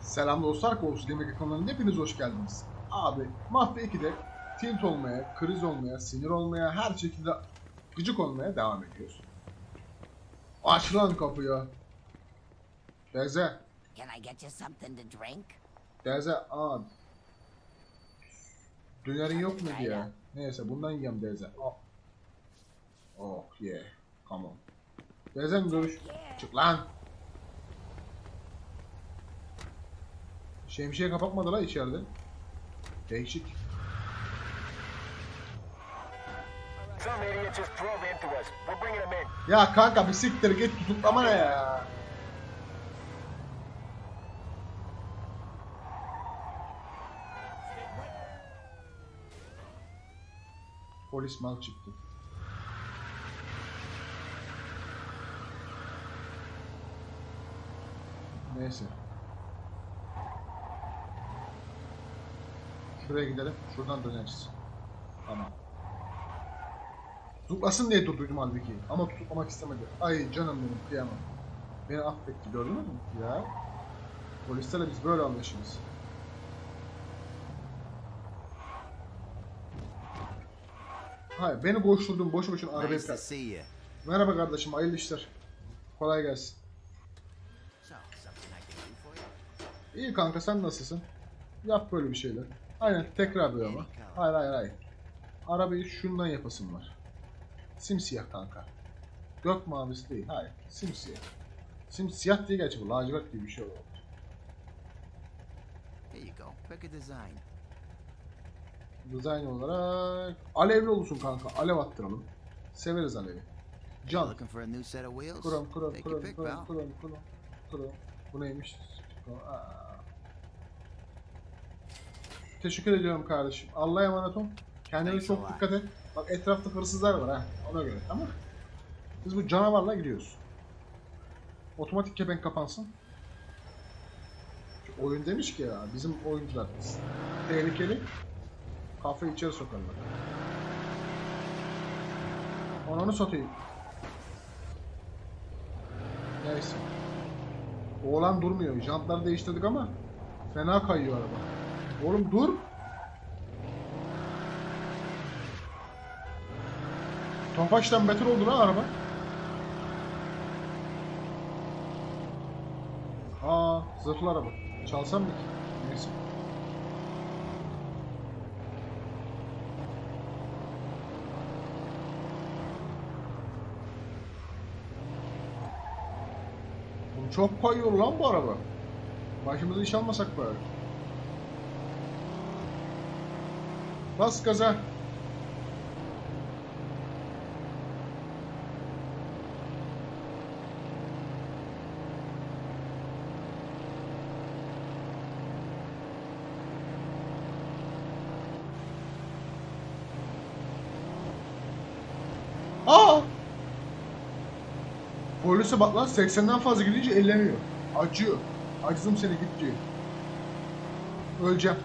Selam dostlar, Kovus Yemek kanalına hepiniz hoş geldiniz. Abi, Mafya 2'de tilt olmaya, kriz olmaya, sinir olmaya, her şekilde gıcık olmaya devam ediyoruz. Aç lan kapıyı. Deze, Can I get you something to drink? Deze, aa. Dönerin yok mu diye. Neyse bundan yiyeceğim Deze. Oh. Oh yeah, come on. Deze'm görüş. Çık lan. Şemsiye kapatmadı la içeride. Değişik. Ya kanka bir siktir git tutuklama ne ya? Polis mal çıktı. Neyse. Şuraya gidelim. Şuradan döneriz. Tamam. Tutuklasın diye durduydum halbuki. Ama tutuklamak istemedi. Ay canım benim kıyamam. Beni affetti gördünüz mü? Ya. Polislerle biz böyle anlaşırız. Hayır beni koşturdun boşu boşuna arabaya Nice. Merhaba kardeşim hayırlı işler. Kolay gelsin. İyi kanka sen nasılsın? Yap böyle bir şeyler. Aynen tekrar böyle ama. Hayır hayır hayır. Arabayı şundan yapasın var. Simsiyah kanka. Gök mavisi değil. Hayır. Simsiyah. Simsiyah değil gerçi bu. Lacivert gibi bir şey oldu. Here you go. Pick a design. Dizayn olarak alevli olsun kanka. Alev attıralım. Severiz alevi. Can. Kurum pick, kurum pal. kurum kurum kurum. Bu neymiş? Aa. Teşekkür ediyorum kardeşim. Allah'a emanet ol. Kendine çok dikkat et. Bak etrafta hırsızlar var ha. Ona göre tamam? Biz bu canavarla gidiyoruz. Otomatik kepenk kapansın. Şu oyun demiş ki ya bizim oyuncular tehlikeli. Kafayı içeri sokarlar. Onu satayım. Neyse. Oğlan durmuyor. Jantları değiştirdik ama fena kayıyor araba. Oğlum dur. Tofaş'tan beter oldu lan araba. Aa, zırhlı araba. Çalsam mı ki? Neyse. Çok kayıyor lan bu araba. Başımıza iş almasak bari. Bas gaza. Aa! Polise bak lan 80'den fazla gidince ellemiyor. Acıyor. Acıdım seni git diyor. Öleceğim.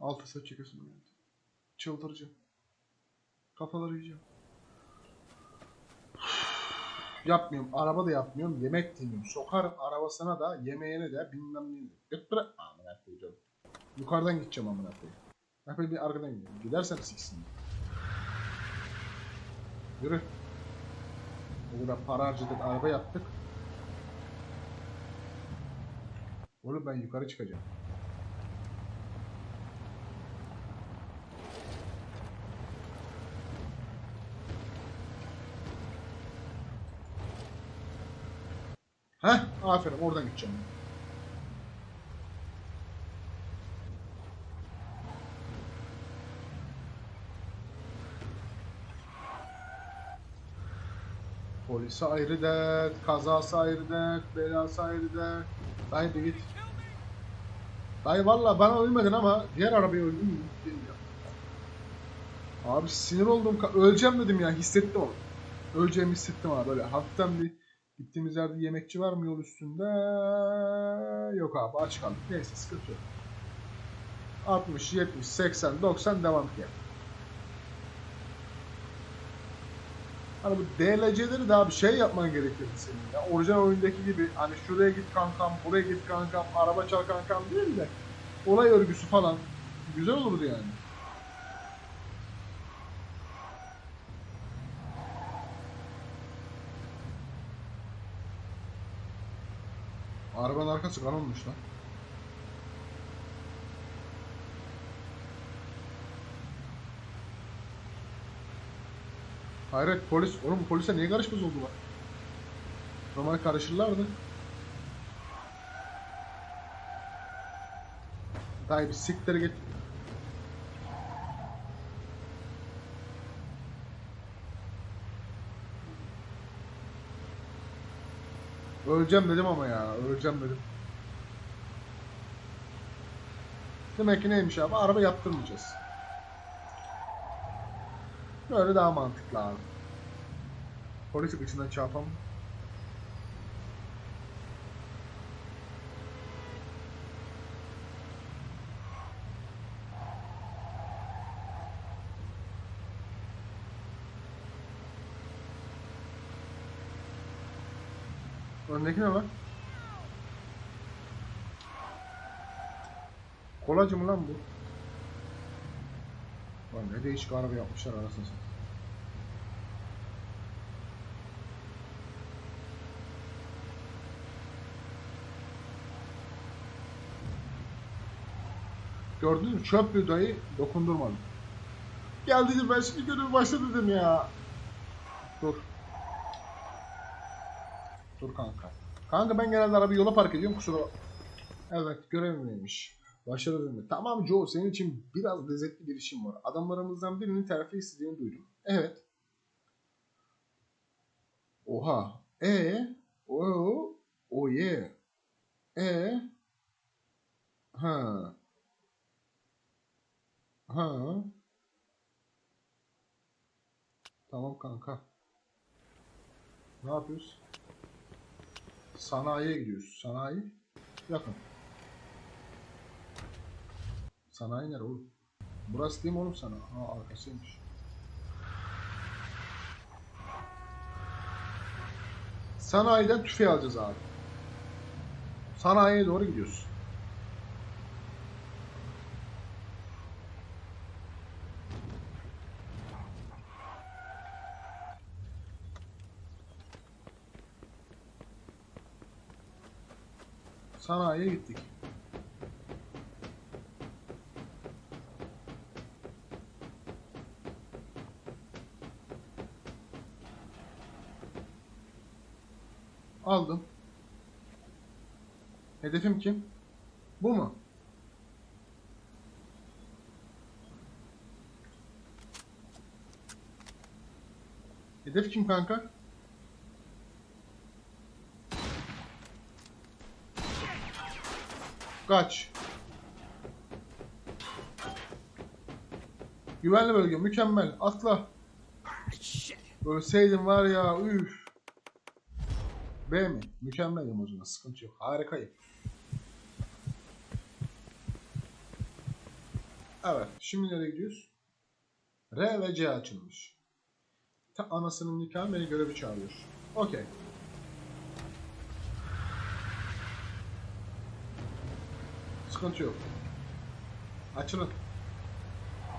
Altı saç çekesin öyle. Çıldıracağım. Kafaları yiyeceğim. Yapmıyorum. Araba da yapmıyorum. Yemek de yemiyorum. Sokarım arabasına da yemeğine de bilmem ne. Göt bırak. Koyacağım. Yukarıdan gideceğim amına koyayım. Ben bir arkadan gidiyorum. Gidersen siksin. Yürü. O kadar para harcadık, araba yaptık. Oğlum ben yukarı çıkacağım. Heh, aferin oradan gideceğim. Polisi ayrı dert, kazası ayrı dert, belası ayrı dert. Dayı bir git. Dayı valla bana ölmedin ama diğer arabaya öldün mü? Abi sinir oldum. Öleceğim dedim ya hissettim onu. Öleceğimi hissettim abi böyle hafiften bir gittiğimiz yerde yemekçi var mı yol üstünde? Yok abi aç kaldık. Neyse sıkıntı yok. 60, 70, 80, 90 devam ki. Hani bu DLC'leri daha bir şey yapman gerekirdi senin ya. Orijinal oyundaki gibi hani şuraya git kankam, buraya git kankam, araba çal kankam değil de olay örgüsü falan güzel olurdu yani. Arabanın arkası kan olmuş lan. Hayret polis. Oğlum polise niye karışmaz oldular? Normal karışırlardı. Dayı bir siktir git. Öleceğim dedim ama ya. Öleceğim dedim. Demek ki neymiş abi? Araba yaptırmayacağız. Böyle daha mantıklı abi. Polis içinden çarpalım. Öndeki ne lan? Kolacı mı lan bu? Lan ne değişik araba yapmışlar arasını satayım. Gördünüz mü? Çöp bir dayı dokundurmadım. Gel dedim ben şimdi görev başladı dedim ya. Dur. Dur kanka. Kanka ben genelde arabayı yola park ediyorum kusura Evet görevim neymiş. Başladı dedim. Tamam Joe senin için biraz lezzetli bir işim var. Adamlarımızdan birinin terfi istediğini duydum. Evet. Oha. E o o ye. E ha. Ha. Tamam kanka. Ne yapıyoruz? Sanayiye gidiyoruz. Sanayi yakın. Sanayi nere oğlum? Burası değil mi oğlum sana? Ha arkasıymış. Sanayiden tüfeği alacağız abi. Sanayiye doğru gidiyoruz. Sanayiye gittik. Aldım. Hedefim kim? Bu mu? Hedef kim kanka? Kaç. Güvenli bölge mükemmel. Atla. Ölseydim var ya üf. B mi? Mükemmelim o zaman. Sıkıntı yok. Harikayım. Evet. Şimdi nereye gidiyoruz? R ve C açılmış. Ta anasının nikahı beni görevi çağırıyor. Okey. Sıkıntı yok. Açılın.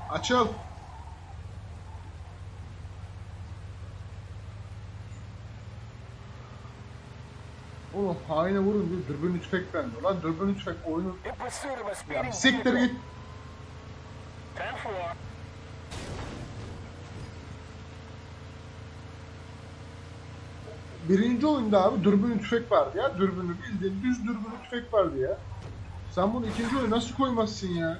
Açıl. Oğlum haine vurun diyor. Dürbünlü tüfek bende. Lan dürbünlü tüfek oyunu... Ya siktir git. 10-4. Birinci oyunda abi dürbünlü tüfek vardı ya. Dürbünlü bildiğin düz dürbünlü tüfek vardı ya. Sen bunu ikinci oyuna nasıl koymazsın ya?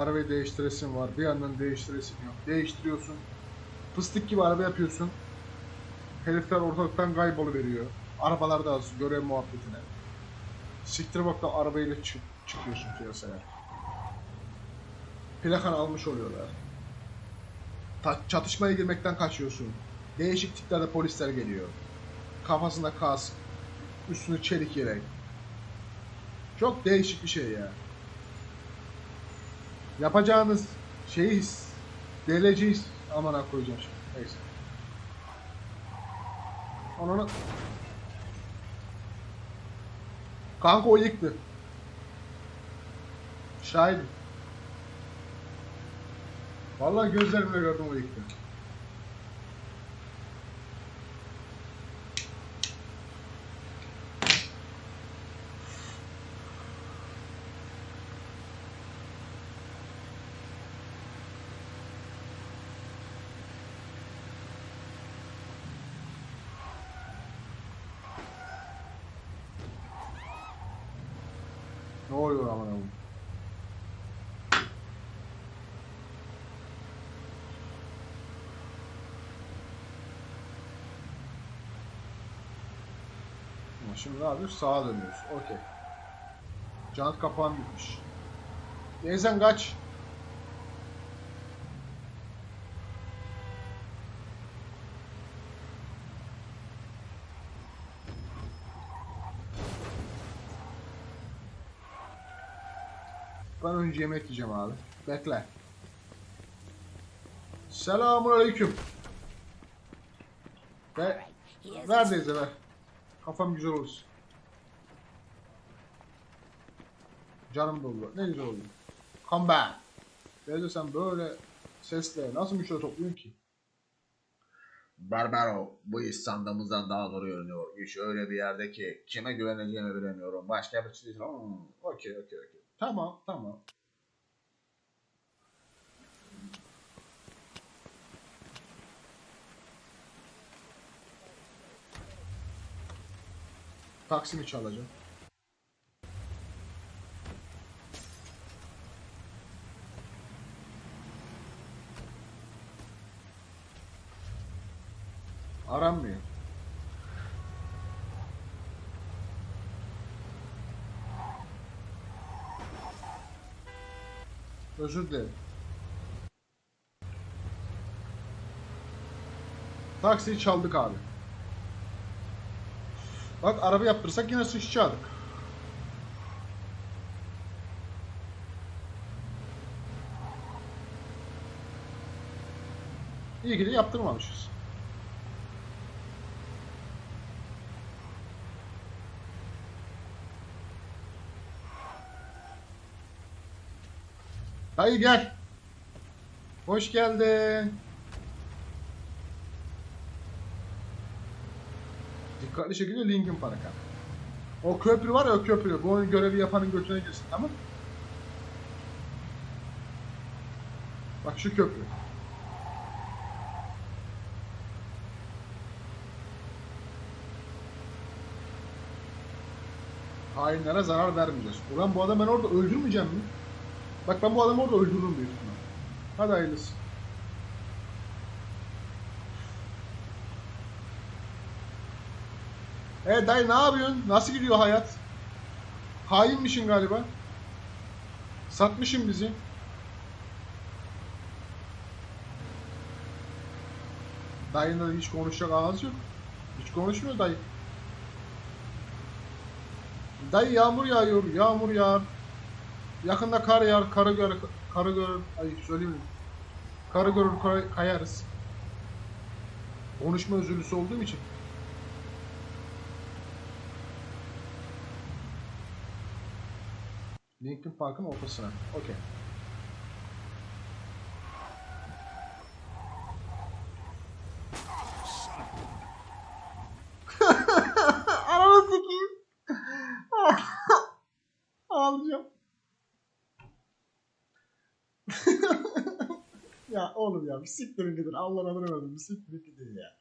Arabayı değiştiresin var. Bir yandan değiştiresin yok. Değiştiriyorsun. Fıstık gibi araba yapıyorsun. Herifler ortalıktan kayboluveriyor. Arabalar da az görev muhabbetine. Siktir bak da arabayla çık çıkıyorsun piyasaya. Plakanı almış oluyorlar. Ta- çatışmaya girmekten kaçıyorsun. Değişik tiplerde polisler geliyor. Kafasında kask, üstünü çelik yelek. Çok değişik bir şey ya. Yapacağınız şeyi deleceğiz. Aman koyacağım şimdi. Neyse. Onu Kanka o yıktı. Şahidim. Vallahi gözlerimle gördüm o yıktı. Oluyor Allah'ım? Ama Şimdi ne yapıyoruz? Sağa dönüyoruz. Okey. Jant kapağım bitmiş. Teyzen kaç. Ben önce yemek yiyeceğim abi. Bekle. Selamun aleyküm. Ve neredeyiz eve? Kafam güzel olsun. Canım doldu. Ne güzel oldu. Come back. Teyze sen böyle sesle nasıl müşteri topluyorsun ki? Barbaro, bu iş sandığımızdan daha zor görünüyor. İş öyle bir yerde ki kime güveneceğimi bilemiyorum. Başka bir şey Hmm, okey okey okey. Tamam tamam. Taksimi çalacağım. Özür dilerim. Taksiyi çaldık abi. Bak araba yaptırsak yine sıçacaktık. İyi ki de yaptırmamışız. Dayı gel. Hoş geldin. Dikkatli şekilde Linkin Park'a. O köprü var ya o köprü. Bu oyun görevi yapanın götüne girsin tamam Bak şu köprü. Hainlere zarar vermeyeceğiz. Ulan bu adamı ben orada öldürmeyeceğim mi? Bak ben bu adamı orada öldürürüm büyük ihtimal. Hadi hayırlısı. E dayı ne yapıyorsun? Nasıl gidiyor hayat? Hainmişsin galiba. Satmışsın bizi. Dayının da hiç konuşacak ağzı yok. Hiç konuşmuyor dayı. Dayı yağmur yağıyor, yağmur yağar. Yakında kar yağar, karı gör, karı görür. Ay söyleyeyim mi? Karı görür, kay- kayarız. Konuşma özürlüsü olduğum için. Linkin Park'ın ortasına. Okey. ya. Bir siktirin gidin. Allah'ın adını verdim. Bir siktirin gidin ya.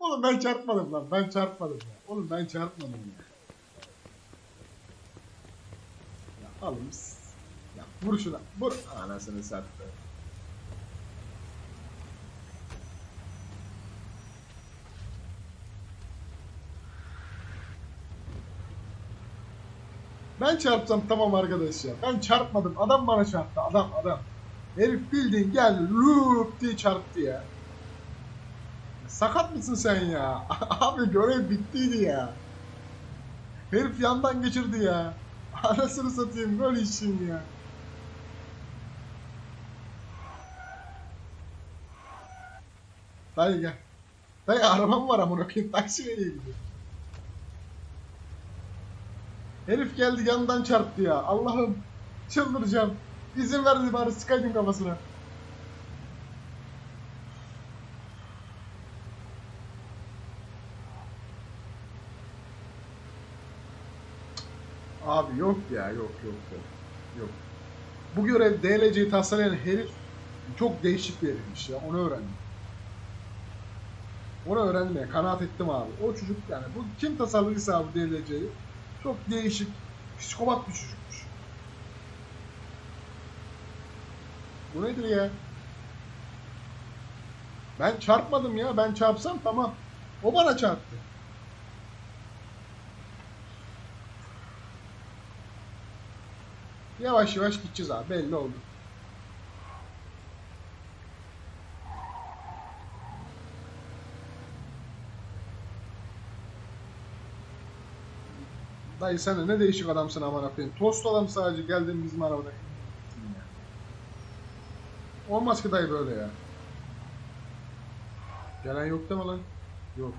Oğlum ben çarpmadım lan. Ben çarpmadım ya. Oğlum ben çarpmadım ya. Ya alın. Ya vur şuna. Vur. Anasını sattı. Ben çarpsam tamam arkadaş ya. Ben çarpmadım. Adam bana çarptı. Adam adam. Herif bildiğin geldi. Lup diye çarptı ya. Sakat mısın sen ya? Abi görev bittiydi ya. Herif yandan geçirdi ya. Anasını satayım böyle işin ya. Dayı gel. Dayı arabam var amına koyayım. Taksi nereye gidiyor? Herif geldi yandan çarptı ya. Allah'ım çıldıracağım. İzin verdi bari sıkaydım kafasına. Abi yok ya yok yok yok. Yok. Bu görev DLC'yi taslayan herif çok değişik bir herifmiş ya. Onu öğrendim. Onu öğrenmeye kanaat ettim abi. O çocuk yani bu kim tasarladıysa abi DLC'yi çok değişik, psikopat bir çocukmuş. Bu nedir ya? Ben çarpmadım ya. Ben çarpsam tamam. O bana çarptı. Yavaş yavaş gideceğiz abi. Belli oldu. Dayı sen ne değişik adamsın aman koyayım. Tost adam sadece geldin bizim arabada. Olmaz ki dayı böyle ya. Gelen yok deme lan. Yok.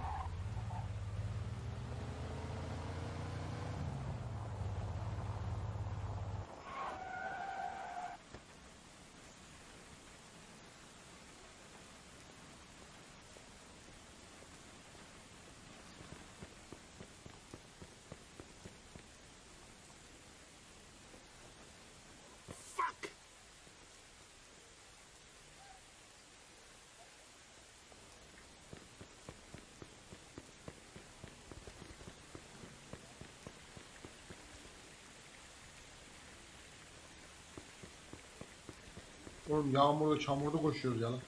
Oğlum yağmurda çamurda koşuyoruz ya lan.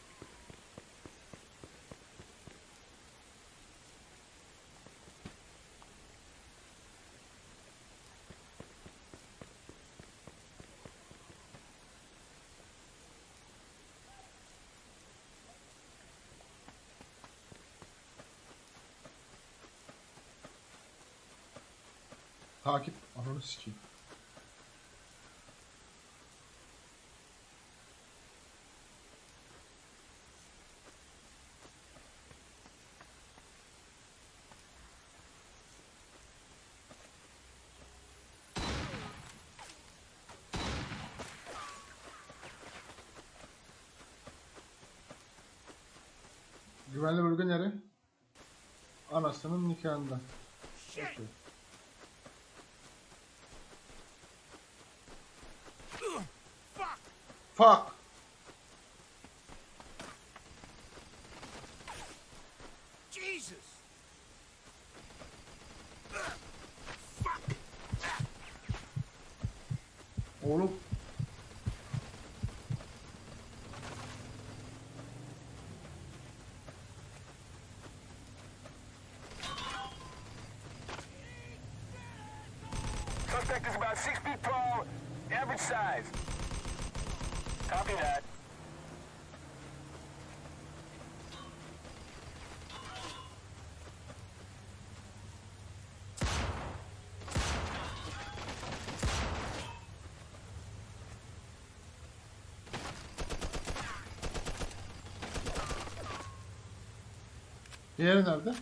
Takip. Ananı sikeyim. Güvenli bölge nere? Anasının nikahında. Okey. Fuck. Jesus! Oğlum. About six feet tall, average size. Copy that. Diğeri nerede?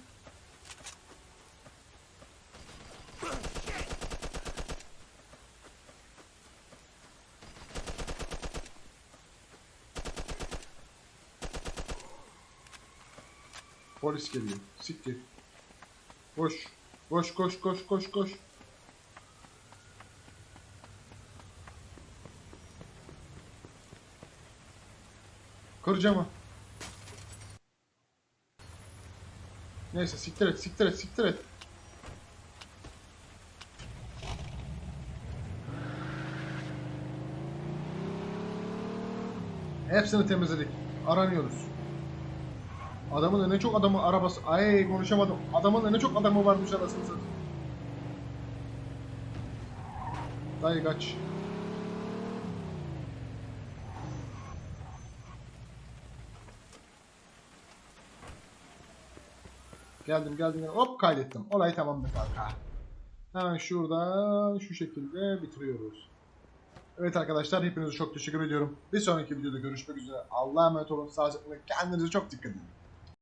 Polis geliyor. Siktir. Koş. Koş koş koş koş koş. Kır camı. Neyse siktir et siktir et siktir et. Hepsini temizledik. Aranıyoruz. Adamın da ne çok adamı arabası... Ay konuşamadım. Adamın da ne çok adamı varmış arasını satayım. Dayı kaç. Geldim geldim. Hop kaydettim. Olay tamam be kanka. Hemen şuradan şu şekilde bitiriyoruz. Evet arkadaşlar hepinize çok teşekkür ediyorum. Bir sonraki videoda görüşmek üzere. Allah'a emanet olun. Sağlıcakla kendinize çok dikkat edin.